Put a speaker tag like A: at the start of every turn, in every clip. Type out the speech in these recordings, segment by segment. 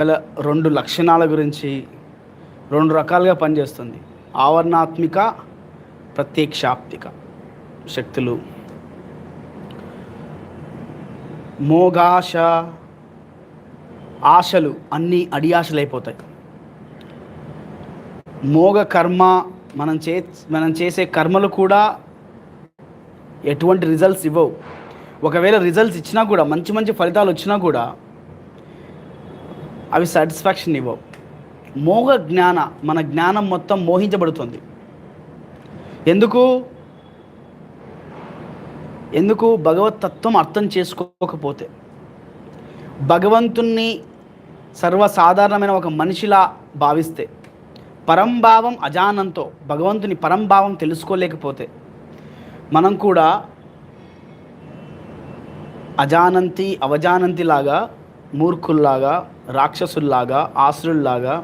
A: గల రెండు లక్షణాల గురించి రెండు రకాలుగా పనిచేస్తుంది. ఆవరణాత్మిక ప్రత్యక్షాప్తిక శక్తులు. మోగాశ ఆశలు అన్నీ అడియాశలు అయిపోతాయి మోగ కర్మ మనం చే మనం చేసే కర్మలు కూడా ఎటువంటి రిజల్ట్స్ ఇవ్వవు. ఒకవేళ రిజల్ట్స్ ఇచ్చినా కూడా మంచి మంచి ఫలితాలు వచ్చినా కూడా అవి సాటిస్ఫాక్షన్ ఇవ్వవు. మోహ జ్ఞాన మన జ్ఞానం మొత్తం మోహించబడుతుంది. ఎందుకు? ఎందుకు? భగవత్ తత్వం అర్థం చేసుకోకపోతే. భగవంతుణ్ణి సర్వసాధారణమైన ఒక మనిషిలా భావిస్తే పరంభావం అజానంతో భగవంతుని పరంభావం తెలుసుకోలేకపోతే మనం కూడా అజానంతి అవజానంతిలాగా మూర్ఖుల్లాగా రాక్షసుల్లాగా ఆసురుల్లాగా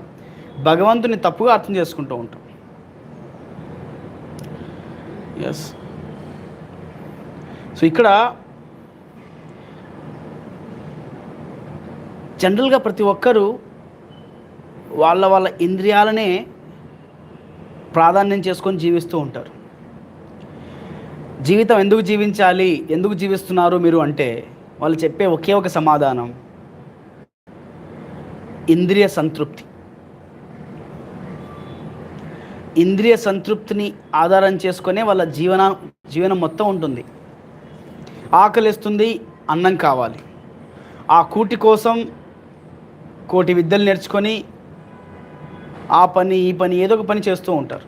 A: భగవంతుని తప్పుగా అర్థం చేసుకుంటూ ఉంటాం. ఎస్ సో ఇక్కడ జనరల్గా ప్రతి ఒక్కరూ వాళ్ళ వాళ్ళ ఇంద్రియాలనే ప్రాధాన్యం చేసుకొని జీవిస్తూ ఉంటారు. జీవితం ఎందుకు జీవించాలి ఎందుకు జీవిస్తున్నారు మీరు అంటే వాళ్ళు చెప్పే ఒకే ఒక సమాధానం. ఇంద్రియ సంతృప్తి. ఇంద్రియ సంతృప్తిని ఆధారం చేసుకునే వాళ్ళ జీవన జీవనం మొత్తం ఉంటుంది. ఆకలిస్తుంది అన్నం కావాలి. ఆ కూటి కోసం కోటి విద్యలు నేర్చుకొని ఆ పని ఈ పని ఏదో ఒక పని చేస్తూ ఉంటారు.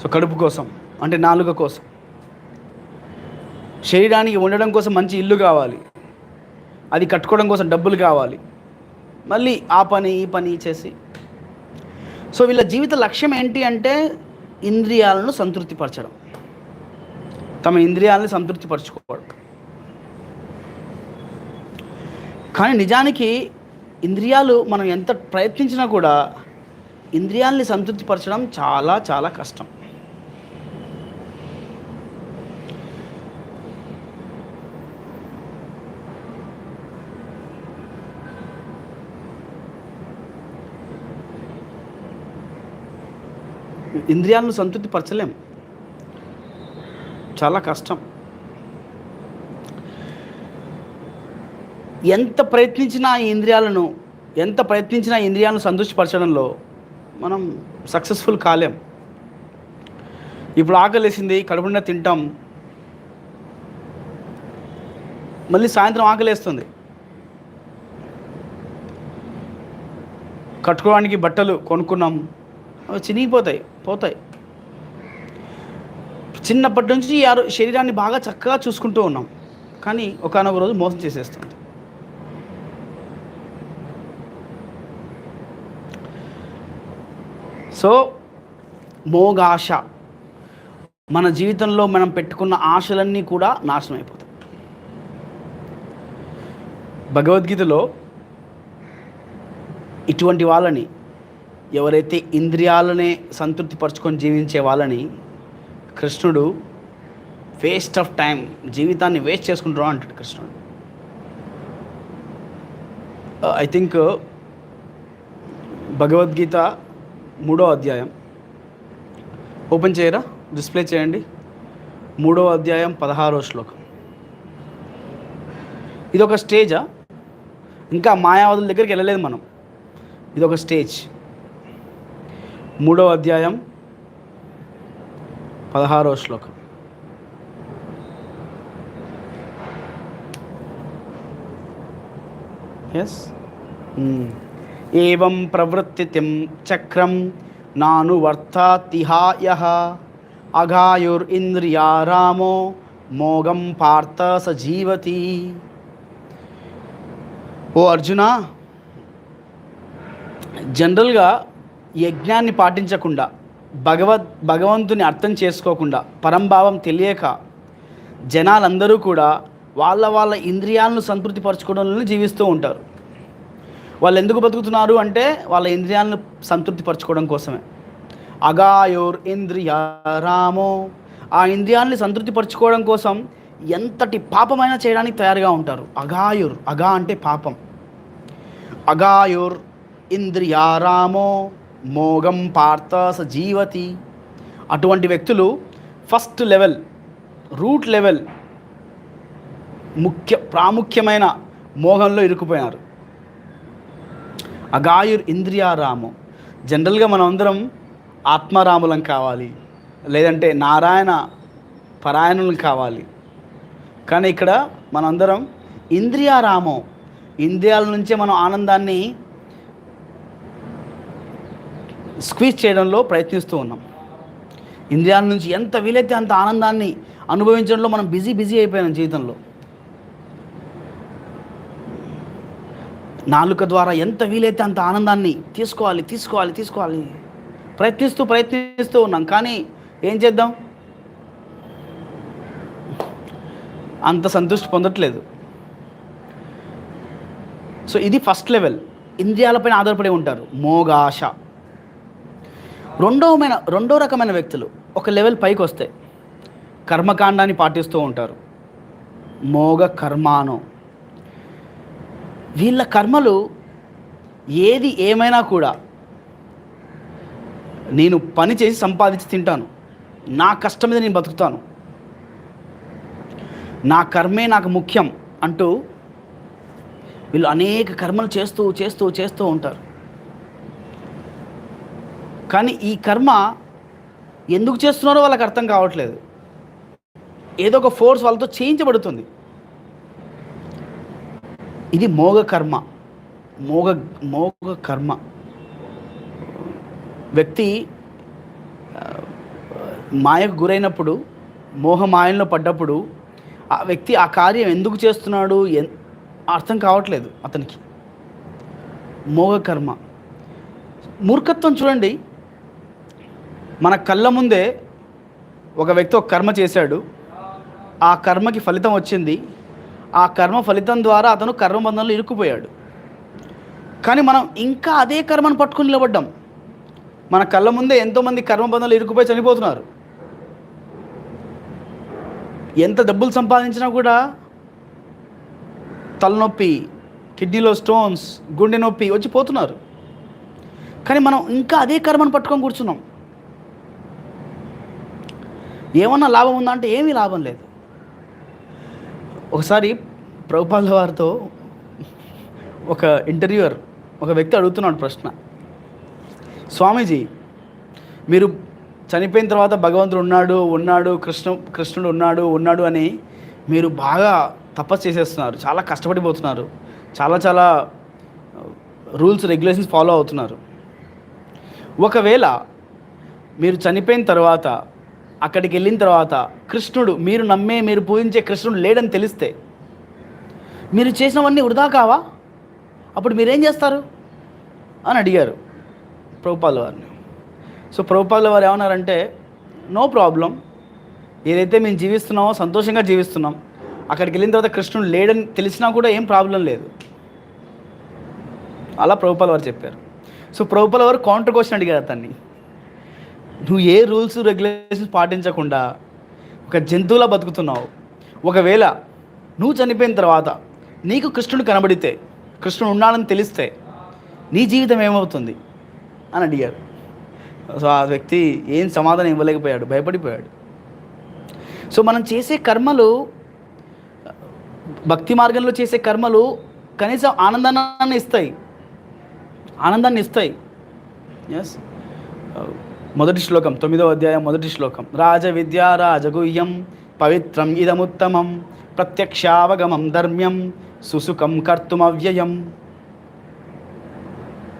A: సో కడుపు కోసం అంటే నాలుక కోసం. శరీరానికి ఉండడం కోసం మంచి ఇల్లు కావాలి. అది కట్టుకోవడం కోసం డబ్బులు కావాలి. మళ్ళీ ఆ పని ఈ పని చేసి. సో వీళ్ళ జీవిత లక్ష్యం ఏంటి అంటే ఇంద్రియాలను సంతృప్తిపరచడం. తమ ఇంద్రియాలను సంతృప్తిపరచుకోవడం. కానీ నిజానికి ఇంద్రియాలు మనం ఎంత ప్రయత్నించినా కూడా ఇంద్రియాలని సంతృప్తిపరచడం చాలా చాలా కష్టం. ఇంద్రియాలను సంతృప్తిపరచలేం. చాలా కష్టం. ఎంత ప్రయత్నించినా ఈ ఇంద్రియాలను ఎంత ప్రయత్నించినా ఇంద్రియాలను సంతృష్టిపరచడంలో మనం సక్సెస్ఫుల్ కాలేం. ఇప్పుడు ఆకలేసింది కడుపుండా తింటాం. మళ్ళీ సాయంత్రం ఆకలేస్తుంది. కట్టుకోవడానికి బట్టలు కొనుక్కున్నాం. అవి చినిగిపోతాయి పోతాయి. చిన్నప్పటి నుంచి ఆరో- శరీరాన్ని బాగా చక్కగా చూసుకుంటూ ఉన్నాం. కానీ ఒకనొక రోజు మోసం చేసేస్తుంది. సో మోగాశ. మన జీవితంలో మనం పెట్టుకున్న ఆశలన్నీ కూడా నాశనం అయిపోతాయి. భగవద్గీతలో ఇటువంటి వాళ్ళని ఎవరైతే ఇంద్రియాలనే సంతృప్తిపరచుకొని జీవించే వాళ్ళని కృష్ణుడు వేస్ట్ ఆఫ్ టైం జీవితాన్ని వేస్ట్ చేసుకుంటారు అంటాడు కృష్ణుడు. Uh, I think uh, Bhagavad Gita మూడో అధ్యాయం. ఓపెన్ చేయరా? డిస్ప్లే చేయండి. మూడో అధ్యాయం పదహారో శ్లోకం. ఇది ఒక స్టేజా ఇంకా మాయావతుల దగ్గరికి వెళ్ళలేదు మనం. ఇది ఒక స్టేజ్ మూడవ అధ్యాయం పదహారో శ్లోకం. Yes hmm. ఏం ప్రవృత్తిం చక్రం నాను వర్తాతిహాయ. అఘాయుర్ ఇంద్రియారామో మోగం పార్థ సజీవతి. ఓ అర్జున జనరల్గా యజ్ఞాన్ని పాటించకుండా భగవద్ భగవంతుని అర్థం చేసుకోకుండా పరంభావం తెలియక జనాలందరూ కూడా వాళ్ళ వాళ్ళ ఇంద్రియాలను సంతృప్తిపరచుకోవడంలో జీవిస్తూ ఉంటారు. వాళ్ళు ఎందుకు బతుకుతున్నారు అంటే వాళ్ళ ఇంద్రియాలను సంతృప్తిపరచుకోవడం కోసమే. అగాయోర్ ఇంద్రియ రామో ఆ ఇంద్రియాల్ని సంతృప్తిపరచుకోవడం కోసం ఎంతటి పాపమైనా చేయడానికి తయారుగా ఉంటారు. అగాయుర్ అగా అంటే పాపం. అగాయుర్ ఇంద్రియారామో మోగం పార్థ స జీవతి. అటువంటి వ్యక్తులు ఫస్ట్ లెవెల్ రూట్ లెవెల్ ముఖ్య ప్రాముఖ్యమైన మోహంలో ఇరుక్కుపోయినారు. అగాయుర్ ఇంద్రియారామం జనరల్గా మనమందరం ఆత్మారాములం కావాలి లేదంటే నారాయణ పరాయణులం కావాలి. కానీ ఇక్కడ మనందరం ఇంద్రియారామం ఇంద్రియాల నుంచే మనం ఆనందాన్ని స్క్వీజ్ చేయడంలో ప్రయత్నిస్తూ ఉన్నాం. ఇంద్రియాల నుంచి ఎంత వీలైతే అంత ఆనందాన్ని అనుభవించడంలో మనం బిజీ బిజీ అయిపోయాం జీవితంలో. నాలుక ద్వారా ఎంత వీలైతే అంత ఆనందాన్ని తీసుకోవాలి తీసుకోవాలి తీసుకోవాలి. ప్రయత్నిస్తూ ప్రయత్నిస్తూ ఉన్నాం. కానీ ఏం చేద్దాం? అంత సంతృష్టి పొందట్లేదు. సో ఇది ఫస్ట్ లెవెల్. ఇంద్రియాలపైన ఆధారపడి ఉంటారు. మోగాశ. రెండవమైన రెండో రకమైన వ్యక్తులు ఒక లెవెల్ పైకి వస్తే కర్మకాండాన్ని పాటిస్తూ ఉంటారు. మోగ కర్మానం. వీళ్ళ కర్మలు ఏది ఏమైనా కూడా నేను పని చేసి సంపాదించి తింటాను. నా కష్టం మీద నేను బతుకుతాను. నా కర్మే నాకు ముఖ్యం అంటూ వీళ్ళు అనేక కర్మలు చేస్తూ చేస్తూ చేస్తూ ఉంటారు. కానీ ఈ కర్మ ఎందుకు చేస్తున్నారో వాళ్ళకి అర్థం కావట్లేదు. ఏదో ఒక ఫోర్స్ వాళ్ళతో చేయించబడుతుంది. ఇది మోగ కర్మ. మోగ మోగ కర్మ. వ్యక్తి మాయకు గురైనప్పుడు మోహమాయంలో పడ్డప్పుడు ఆ వ్యక్తి ఆ కార్యం ఎందుకు చేస్తున్నాడు ఎన్- అర్థం కావట్లేదు అతనికి. మోగ కర్మ. మూర్ఖత్వం చూడండి. మన కళ్ళ ముందే ఒక వ్యక్తి ఒక కర్మ చేశాడు. ఆ కర్మకి ఫలితం వచ్చింది. ఆ కర్మ ఫలితం ద్వారా అతను కర్మబంధంలో ఇరుక్కుపోయాడు. కానీ మనం ఇంకా అదే కర్మను పట్టుకుని నిలబడ్డాం. మన కళ్ళ ముందే ఎంతోమంది కర్మబంధంలో ఇరుక్కుపోయి చనిపోతున్నారు. ఎంత డబ్బులు సంపాదించినా కూడా తలనొప్పి కిడ్నీలో స్టోన్స్ గుండె నొప్పి వచ్చి పోతున్నారు. కానీ మనం ఇంకా అదే కర్మను పట్టుకొని కూర్చున్నాం. ఏమన్నా లాభం ఉందా అంటే ఏమీ లాభం లేదు. ఒకసారి ప్రభుపాల వారితో ఒక ఇంటర్వ్యూయర్ ఒక వ్యక్తి అడుగుతున్నాడు ప్రశ్న. స్వామీజీ మీరు చనిపోయిన తర్వాత భగవంతుడు ఉన్నాడు ఉన్నాడు కృష్ణ కృష్ణుడు ఉన్నాడు ఉన్నాడు అని మీరు బాగా తపస్సు చేసేస్తున్నారు చాలా కష్టపడిపోతున్నారు చాలా చాలా రూల్స్ రెగ్యులేషన్స్ ఫాలో అవుతున్నారు. ఒకవేళ మీరు చనిపోయిన తర్వాత అక్కడికి వెళ్ళిన తర్వాత కృష్ణుడు మీరు నమ్మే మీరు పూజించే కృష్ణుడు లేడని తెలిస్తే మీరు చేసినవన్నీ వృధా కావా? అప్పుడు మీరేం చేస్తారు? అని అడిగారు ప్రభుపాల వారిని. సో ప్రభుపాల వారు ఏమన్నారంటే నో ప్రాబ్లం. ఏదైతే మేము జీవిస్తున్నామో సంతోషంగా జీవిస్తున్నాం అక్కడికి వెళ్ళిన తర్వాత కృష్ణుడు లేడని తెలిసినా కూడా ఏం ప్రాబ్లం లేదు. అలా ప్రభుపాల వారు చెప్పారు. సో ప్రభుపాల వారు కౌంటర్ క్వశ్చన్ అడిగారు అతన్ని. నువ్వు ఏ రూల్స్ రెగ్యులేషన్స్ పాటించకుండా ఒక జంతువులా బతుకుతున్నావు. ఒకవేళ నువ్వు చనిపోయిన తర్వాత నీకు కృష్ణుడు కనబడితే కృష్ణుడు ఉన్నాడని తెలిస్తే నీ జీవితం ఏమవుతుంది? అని అడిగారు. సో ఆ వ్యక్తి ఏం సమాధానం ఇవ్వలేకపోయాడు భయపడిపోయాడు. సో మనం చేసే కర్మలు భక్తి మార్గంలో చేసే కర్మలు కనీసం ఆనందాన్ని ఇస్తాయి. ఆనందాన్ని ఇస్తాయి. ఎస్ మొదటి శ్లోకం తొమ్మిదో అధ్యాయం మొదటి శ్లోకం. రాజ విద్యా రాజగుహ్యం పవిత్రం ఇదముత్తమం ప్రత్యక్షావగమం ధర్మ్యం సుసుఖం కర్తుమవ్యయం.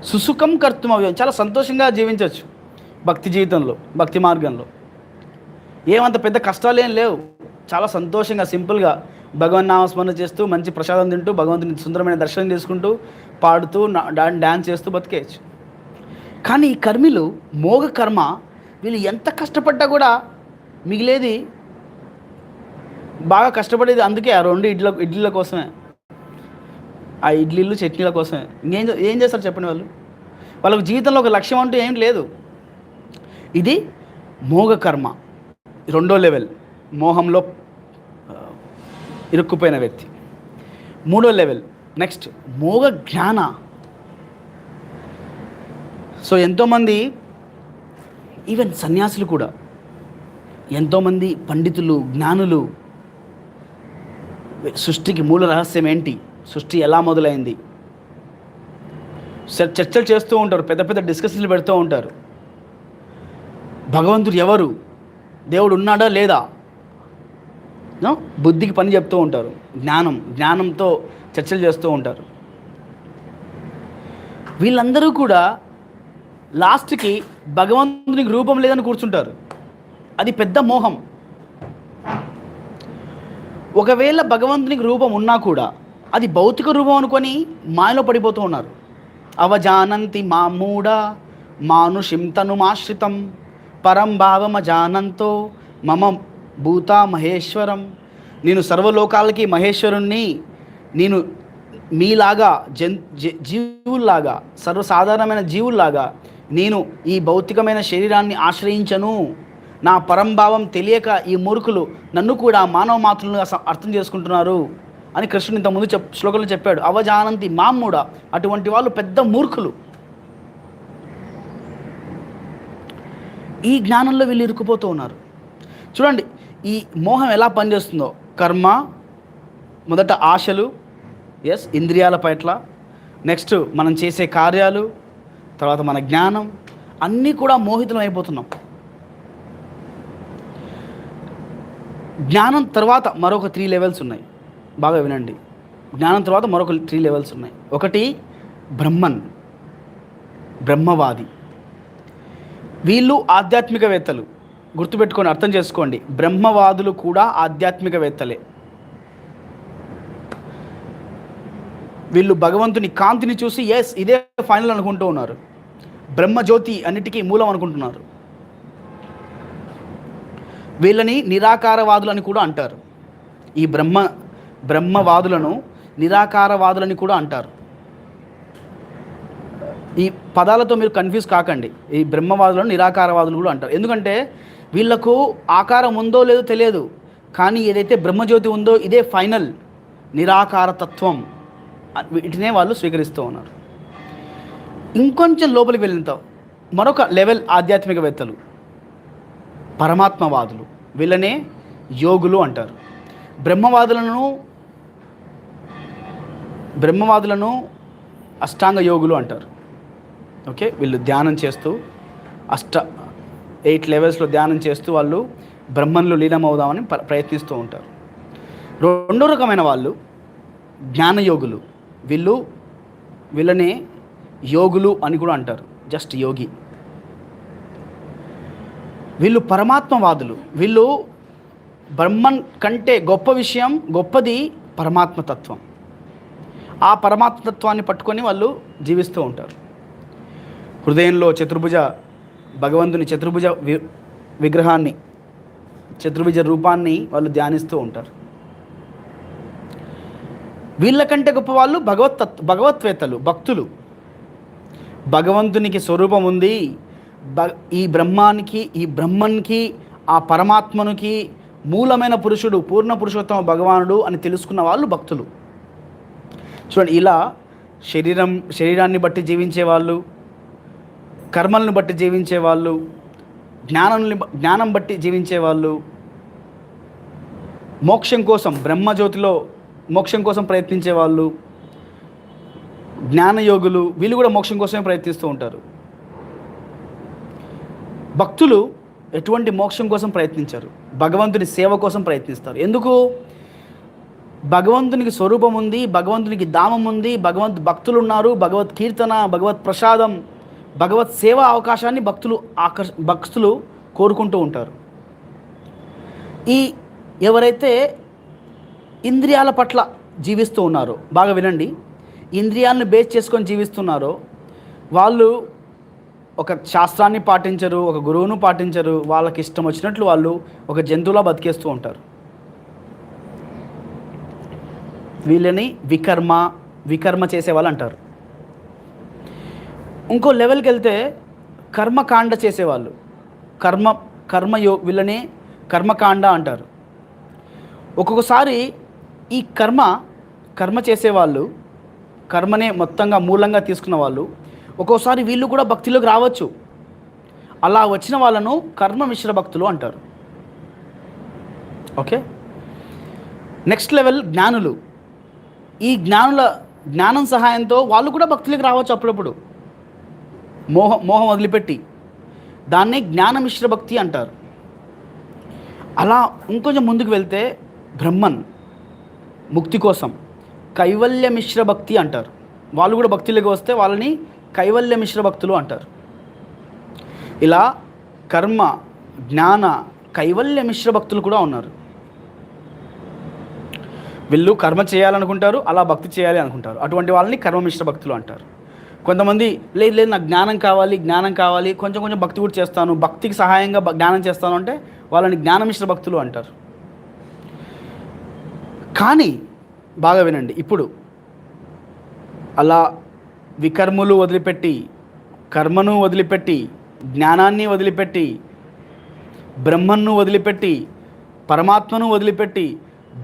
A: సుసుఖం కర్తుమవ్యయం చాలా సంతోషంగా జీవించవచ్చు భక్తి జీవితంలో భక్తి మార్గంలో. ఏమంత పెద్ద కష్టాలు ఏం లేవు చాలా సంతోషంగా సింపుల్గా భగవన్ నామస్మరణ చేస్తూ మంచి ప్రసాదం తింటూ భగవంతుని సుందరమైన దర్శనం చేసుకుంటూ పాడుతూ డాన్స్ చేస్తూ బతికేయచ్చు. కానీ ఈ కర్మిలు మోగ కర్మ వీళ్ళు ఎంత కష్టపడ్డా కూడా మిగిలేది బాగా కష్టపడేది అందుకే ఆ రెండు ఇడ్ల ఇడ్లీల కోసమే. ఆ ఇడ్లీలు చట్నీల కోసమే. ఇంకేం ఏం చేస్తారు చెప్పండి వాళ్ళు? వాళ్ళకు జీవితంలో ఒక లక్ష్యం అంటూ ఏం లేదు. ఇది మోగ కర్మ. రెండో లెవెల్ మోహంలో ఇరుక్కుపోయిన వ్యక్తి. మూడో లెవెల్ నెక్స్ట్ మోగ జ్ఞాన. సో ఎంతోమంది ఈవెన్ సన్యాసులు కూడా ఎంతోమంది పండితులు జ్ఞానులు సృష్టికి మూల రహస్యం ఏంటి? సృష్టి ఎలా మొదలైంది? చర్చలు చేస్తూ ఉంటారు పెద్ద పెద్ద డిస్కషన్లు పెడుతూ ఉంటారు. భగవంతుడు ఎవరు? దేవుడు ఉన్నాడా లేదా? బుద్ధికి పని చెప్తూ ఉంటారు. జ్ఞానం జ్ఞానంతో చర్చలు చేస్తూ ఉంటారు. వీళ్ళందరూ కూడా లాస్ట్కి భగవంతునికి రూపం లేదని కూర్చుంటారు. అది పెద్ద మోహం. ఒకవేళ భగవంతునికి రూపం ఉన్నా కూడా అది భౌతిక రూపం అనుకొని మాయలో పడిపోతూ ఉన్నారు. అవజానంతి మామూడ మానుషిం తనుమాశ్రితం పరం భావమ జానంతో మమ భూత మహేశ్వరం. నేను సర్వలోకాలకి మహేశ్వరుణ్ణి నేను మీలాగా జన్ జీవుల్లాగా సర్వసాధారణమైన జీవుల్లాగా నేను ఈ భౌతికమైన శరీరాన్ని ఆశ్రయించను. నా పరంభావం తెలియక ఈ మూర్ఖులు నన్ను కూడా మానవ మాతృలను అర్థం చేసుకుంటున్నారు అని కృష్ణుడు ఇంతకుముందు చెప్ శ్లోకంలో చెప్పాడు. అవజానంతి మామూడ అటువంటి వాళ్ళు పెద్ద మూర్ఖులు. ఈ జ్ఞానంలో వీళ్ళు ఇరుక్కుపోతూ ఉన్నారు. చూడండి ఈ మోహం ఎలా పనిచేస్తుందో. కర్మ మొదట ఆశలు ఎస్ ఇంద్రియాల పట్ల. నెక్స్ట్ మనం చేసే కార్యాలు తర్వాత మన జ్ఞానం అన్నీ కూడా మోహితులం అయిపోతున్నాం. జ్ఞానం తర్వాత మరొక త్రీ లెవెల్స్ ఉన్నాయి. బాగా వినండి. జ్ఞానం తర్వాత మరొక త్రీ లెవెల్స్ ఉన్నాయి. ఒకటి బ్రహ్మన్ బ్రహ్మవాది. వీళ్ళు ఆధ్యాత్మికవేత్తలు. గుర్తుపెట్టుకొని అర్థం చేసుకోండి. బ్రహ్మవాదులు కూడా ఆధ్యాత్మికవేత్తలే. వీళ్ళు భగవంతుని కాంతిని చూసి ఎస్ ఇదే ఫైనల్ అనుకుంటూ ఉన్నారు. బ్రహ్మజ్యోతి అన్నిటికీ మూలం అనుకుంటున్నారు. వీళ్ళని నిరాకారవాదులని కూడా అంటారు. ఈ బ్రహ్మ బ్రహ్మవాదులను నిరాకారవాదులని కూడా అంటారు. ఈ పదాలతో మీరు కన్ఫ్యూజ్ కాకండి. ఈ బ్రహ్మవాదులను నిరాకారవాదులు కూడా అంటారు. ఎందుకంటే వీళ్ళకు ఆకారం ఉందో లేదో తెలియదు. కానీ ఏదైతే బ్రహ్మజ్యోతి ఉందో ఇదే ఫైనల్ నిరాకార తత్వం. వీటినే వాళ్ళు స్వీకరిస్తూ ఉన్నారు. ఇంకొంచెం లోపలికి వెళ్ళిన మరొక లెవెల్ ఆధ్యాత్మికవేత్తలు పరమాత్మవాదులు వీళ్ళనే యోగులు అంటారు. బ్రహ్మవాదులను బ్రహ్మవాదులను అష్టాంగ యోగులు అంటారు. ఓకే వీళ్ళు ధ్యానం చేస్తూ అష్ట ఎయిట్ లెవెల్స్లో ధ్యానం చేస్తూ వాళ్ళు బ్రహ్మంలో లీనమవుదామని ప్ర- ప్రయత్నిస్తూ ఉంటారు. రెండో రకమైన వాళ్ళు జ్ఞానయోగులు. వీళ్ళు వీళ్ళనే యోగులు అని కూడా అంటారు జస్ట్ యోగి. వీళ్ళు పరమాత్మవాదులు. వీళ్ళు బ్రహ్మన్ కంటే గొప్ప విషయం గొప్పది పరమాత్మతత్వం. ఆ పరమాత్మతత్వాన్ని పట్టుకొని వాళ్ళు జీవిస్తూ ఉంటారు. హృదయంలో చతుర్భుజ భగవంతుని చతుర్భుజ వి విగ్రహాన్ని చతుర్భుజ రూపాన్ని వాళ్ళు ధ్యానిస్తూ ఉంటారు. వీళ్ళకంటే గొప్ప వాళ్ళు భగవత్ భగవత్వేత్తలు భక్తులు. భగవంతునికి స్వరూపం ఉంది. బ ఈ బ్రహ్మానికి ఈ బ్రహ్మన్కి ఆ పరమాత్మనికి మూలమైన పురుషుడు పూర్ణ పురుషోత్తమ భగవానుడు అని తెలుసుకున్న వాళ్ళు భక్తులు. చూడండి ఇలా శరీరం శరీరాన్ని బట్టి జీవించే వాళ్ళు కర్మలను బట్టి జీవించే వాళ్ళు జ్ఞానంని జ్ఞానం బట్టి జీవించే వాళ్ళు మోక్షం కోసం బ్రహ్మజ్యోతిలో మోక్షం కోసం ప్రయత్నించే వాళ్ళు జ్ఞానయోగులు వీళ్ళు కూడా మోక్షం కోసమే ప్రయత్నిస్తూ ఉంటారు. భక్తులు ఎటువంటి మోక్షం కోసం ప్రయత్నించారు. భగవంతుని సేవ కోసం ప్రయత్నిస్తారు. ఎందుకు? భగవంతునికి స్వరూపం ఉంది భగవంతునికి దామం ఉంది భగవంత్ భక్తులు ఉన్నారు భగవత్ కీర్తన భగవత్ ప్రసాదం భగవత్ సేవ అవకాశాన్ని భక్తులు ఆకర్ష భక్తులు కోరుకుంటూ ఉంటారు. ఈ ఎవరైతే ఇంద్రియాల పట్ల జీవిస్తూ ఉన్నారు. బాగా వినండి. ఇంద్రియాలను బేస్ చేసుకొని జీవిస్తున్నారో. వాళ్ళు ఒక శాస్త్రాన్ని పాటించరు ఒక గురువును పాటించరు. వాళ్ళకి ఇష్టం వచ్చినట్లు వాళ్ళు ఒక జంతువులా బతికేస్తూ ఉంటారు. వీళ్ళని వికర్మ వికర్మ చేసే వాళ్ళు అంటారు. ఇంకో లెవెల్కి వెళ్తే కర్మకాండ చేసేవాళ్ళు కర్మ కర్మయో వీళ్ళని కర్మకాండ అంటారు. ఒక్కొక్కసారి ఈ కర్మ కర్మ చేసేవాళ్ళు కర్మనే మొత్తంగా మూలంగా తీసుకున్న వాళ్ళు ఒక్కోసారి వీళ్ళు కూడా భక్తిలోకి రావచ్చు. అలా వచ్చిన వాళ్ళను కర్మ మిశ్ర భక్తులు అంటారు. ఓకే? నెక్స్ట్ లెవెల్ జ్ఞానులు. ఈ జ్ఞానుల జ్ఞానం సహాయంతో వాళ్ళు కూడా భక్తులకు రావచ్చు అప్పుడప్పుడు. మోహం మోహం వదిలిపెట్టి. దాన్నే జ్ఞాన మిశ్ర భక్తి అంటారు. అలా ఇంకొంచెం ముందుకు వెళ్తే బ్రహ్మన్. ముక్తి కోసం. కైవల్య మిశ్ర భక్తి అంటారు. వాళ్ళు కూడా భక్తులకు వస్తే వాళ్ళని కైవల్య మిశ్ర భక్తులు అంటారు. ఇలా కర్మ జ్ఞాన కైవల్య మిశ్ర భక్తులు కూడా ఉన్నారు. వీళ్ళు కర్మ చేయాలనుకుంటారు అలా భక్తి చేయాలి అనుకుంటారు. అటువంటి వాళ్ళని కర్మ మిశ్ర భక్తులు అంటారు. కొంతమంది లేదు లేదు నాకు జ్ఞానం కావాలి జ్ఞానం కావాలి కొంచెం కొంచెం భక్తి కూడా చేస్తాను భక్తికి సహాయంగా జ్ఞానం చేస్తాను అంటే వాళ్ళని జ్ఞానమిశ్ర భక్తులు అంటారు. కానీ బాగా వినండి. ఇప్పుడు అలా వికర్ములు వదిలిపెట్టి కర్మను వదిలిపెట్టి జ్ఞానాన్ని వదిలిపెట్టి బ్రహ్మను వదిలిపెట్టి పరమాత్మను వదిలిపెట్టి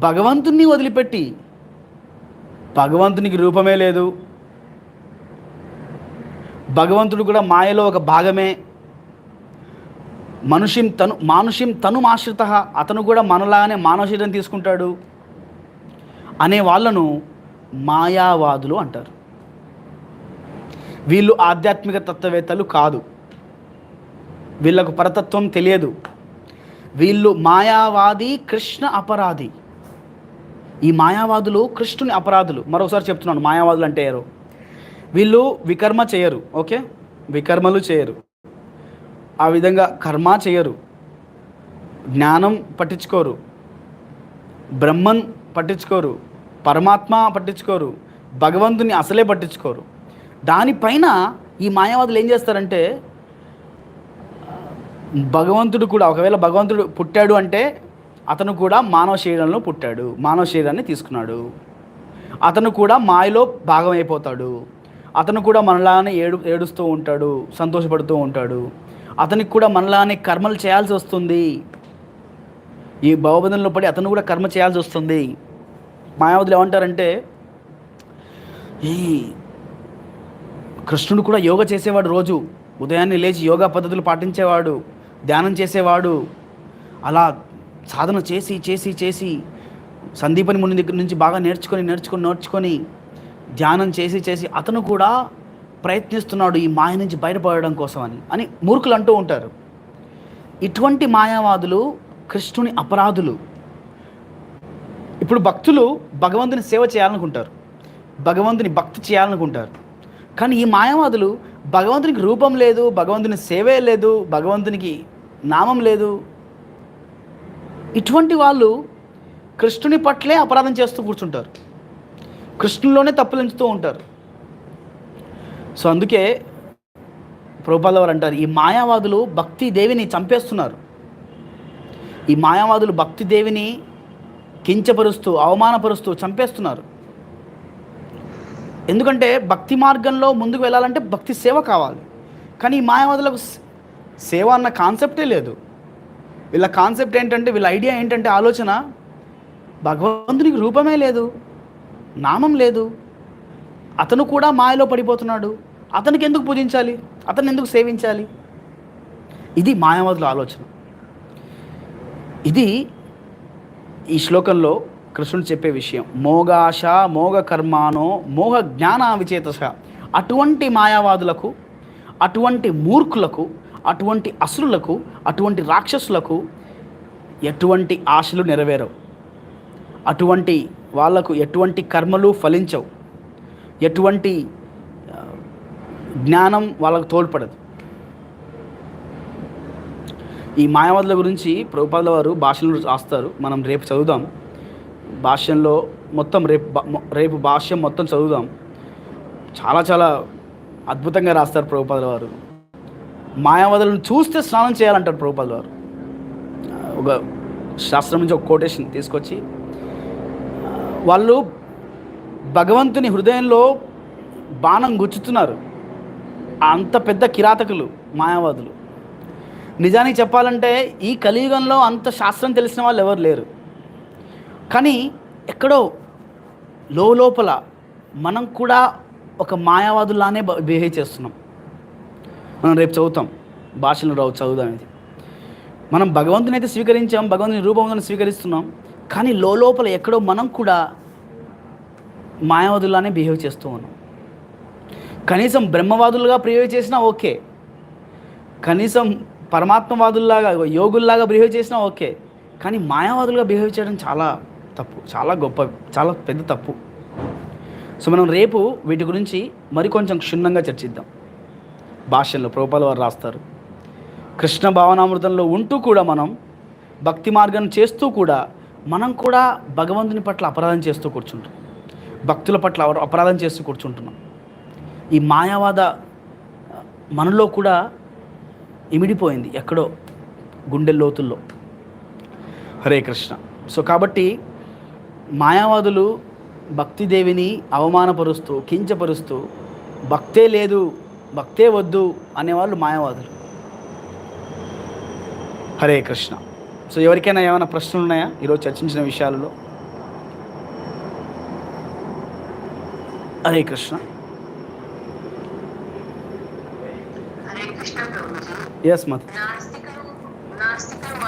A: భగవంతుణ్ణి వదిలిపెట్టి భగవంతునికి రూపమే లేదు. భగవంతుడు కూడా మాయలో ఒక భాగమే. మనుషిం తను మానుషిం తను ఆశ్రిత అతను కూడా మనలాగానే మానవ శరీరం తీసుకుంటాడు. అనే వాళ్ళను మాయావాదులు అంటారు. వీళ్ళు ఆధ్యాత్మిక తత్వవేత్తలు కాదు. వీళ్ళకు పరతత్వం తెలియదు. వీళ్ళు మాయావాది కృష్ణ అపరాధి. ఈ మాయావాదులు కృష్ణుని అపరాధులు. మరోసారి చెప్తున్నాను మాయావాదులు అంటే ఎవరు? వీళ్ళు వికర్మ చేయరు ఓకే? వికర్మలు చేయరు. ఆ విధంగా కర్మ చేయరు. జ్ఞానం పట్టించుకోరు. బ్రహ్మన్ పట్టించుకోరు. పరమాత్మ పట్టించుకోరు భగవంతుని అసలే పట్టించుకోరు. దానిపైన ఈ మాయావాదులు ఏం చేస్తారంటే భగవంతుడు కూడా ఒకవేళ భగవంతుడు పుట్టాడు అంటే అతను కూడా మానవ శరీరంలో పుట్టాడు మానవ శరీరాన్ని తీసుకున్నాడు. అతను కూడా మాయలో భాగం అయిపోతాడు అతను కూడా మనలానే ఏడు ఏడుస్తూ ఉంటాడు సంతోషపడుతూ ఉంటాడు. అతనికి కూడా మనలానే కర్మలు చేయాల్సి వస్తుంది. ఈ భవబంధంలో పడి అతను కూడా కర్మ చేయాల్సి వస్తుంది. మాయావతులు ఏమంటారంటే ఈ కృష్ణుడు కూడా యోగా చేసేవాడు రోజు. ఉదయాన్నే లేచి యోగా పద్ధతులు పాటించేవాడు ధ్యానం చేసేవాడు. అలా సాధన చేసి చేసి చేసి సందీపని ముని దగ్గర నుంచి బాగా నేర్చుకొని నేర్చుకొని నేర్చుకొని ధ్యానం చేసి చేసి అతను కూడా ప్రయత్నిస్తున్నాడు ఈ మాయ నుంచి బయటపడడం కోసం అని అని మూర్ఖులు అంటూ ఉంటారు. ఇటువంటి మాయావాదులు కృష్ణుని అపరాధులు. ఇప్పుడు భక్తులు భగవంతుని సేవ చేయాలనుకుంటారు. భగవంతుని భక్తి చేయాలనుకుంటారు. కానీ ఈ మాయావాదులు భగవంతునికి రూపం లేదు భగవంతుని సేవే లేదు భగవంతునికి నామం లేదు. ఇటువంటి వాళ్ళు కృష్ణుని పట్లే అపరాధం చేస్తూ కూర్చుంటారు. కృష్ణులోనే తప్పులు ఎంచుతూ ఉంటారు. సో అందుకే ప్రభుపాల వారు అంటారు ఈ మాయావాదులు భక్తి దేవిని చంపేస్తున్నారు. ఈ మాయావాదులు భక్తి దేవిని కించపరుస్తూ అవమానపరుస్తూ చంపేస్తున్నారు. ఎందుకంటే భక్తి మార్గంలో ముందుకు వెళ్ళాలంటే భక్తి సేవ కావాలి. కానీ ఈ మాయావాదులకు సేవ అన్న కాన్సెప్టే లేదు. వీళ్ళ కాన్సెప్ట్ ఏంటంటే వీళ్ళ ఐడియా ఏంటంటే ఆలోచన భగవంతునికి రూపమే లేదు నామం లేదు. అతను కూడా మాయలో పడిపోతున్నాడు. అతనికి ఎందుకు పూజించాలి? అతను ఎందుకు సేవించాలి? ఇది మాయావాదుల ఆలోచన. ఇది ఈ శ్లోకంలో కృష్ణుడు చెప్పే విషయం మోగాశ మోగ కర్మానో మోహ జ్ఞాన విచేతస అటువంటి మాయావాదులకు అటువంటి మూర్ఖులకు అటువంటి అసురులకు అటువంటి రాక్షసులకు ఎటువంటి ఆశలు నెరవేరవు. అటువంటి వాళ్ళకు ఎటువంటి కర్మలు ఫలించవు. ఎటువంటి జ్ఞానం వాళ్ళకు తోడ్పడదు. ఈ మాయావాదుల గురించి ప్రభుపాదుల వారు భాషలు రాస్తారు. మనం రేపు చదువుదాం. భాష్యంలో మొత్తం రేపు రేపు భాష్యం మొత్తం చదువుదాం. చాలా చాలా అద్భుతంగా రాస్తారు ప్రభుపాదుల వారు. మాయావాదులను చూస్తే స్నానం చేయాలంటారు ప్రభుపాదుల వారు. ఒక శాస్త్రం నుంచి ఒక కోటేషన్ తీసుకొచ్చి వాళ్ళు భగవంతుని హృదయంలో బాణం గుచ్చుతున్నారు. అంత పెద్ద కిరాతకులు మాయావాదులు. నిజానికి చెప్పాలంటే ఈ కలియుగంలో అంత శాస్త్రం తెలిసిన వాళ్ళు ఎవరు లేరు. కానీ ఎక్కడో లోపల మనం కూడా ఒక మాయావాదులానే బిహేవ్ చేస్తున్నాం. మనం రేపు చదువుతాం. భాషలు రావు చదువుదాం అనేది. మనం భగవంతుని అయితే స్వీకరించాం భగవంతుని రూపంలో స్వీకరిస్తున్నాం. కానీ లోపల ఎక్కడో మనం కూడా మాయావాదులానే బిహేవ్ చేస్తూ ఉన్నాం. కనీసం బ్రహ్మవాదులుగా బిహేవ్ చేసినా ఓకే. కనీసం పరమాత్మవాదుల్లాగా యోగుల్లాగా బిహేవ్ చేసినా ఓకే. కానీ మాయావాదులుగా బిహేవ్ చేయడం చాలా తప్పు చాలా గొప్ప చాలా పెద్ద తప్పు. సో మనం రేపు వీటి గురించి మరికొంచెం క్షుణ్ణంగా చర్చిద్దాం. భాషల్లో ప్రభుపాల వారు రాస్తారు. కృష్ణ భావనామృతంలో ఉంటూ కూడా మనం భక్తి మార్గం చేస్తూ కూడా మనం కూడా భగవంతుని పట్ల అపరాధం చేస్తూ కూర్చుంటాం. భక్తుల పట్ల అప- అపరాధం చేస్తూ కూర్చుంటున్నాం. ఈ మాయావాద మనలో కూడా ఇమిడిపోయింది ఎక్కడో గుండె లోతుల్లో. హరే కృష్ణ. సో కాబట్టి మాయావాదులు భక్తిదేవిని అవమానపరుస్తూ కించపరుస్తూ భక్తే లేదు భక్తే వద్దు అనేవాళ్ళు మాయావాదులు. హరే కృష్ణ. సో ఎవరికైనా ఏమైనా ప్రశ్నలు ఉన్నాయా? ఈరోజు చర్చించిన విషయాలలో. హరే కృష్ణ.
B: హరే కృష్ణ ప్రభుజీ
A: ఎస్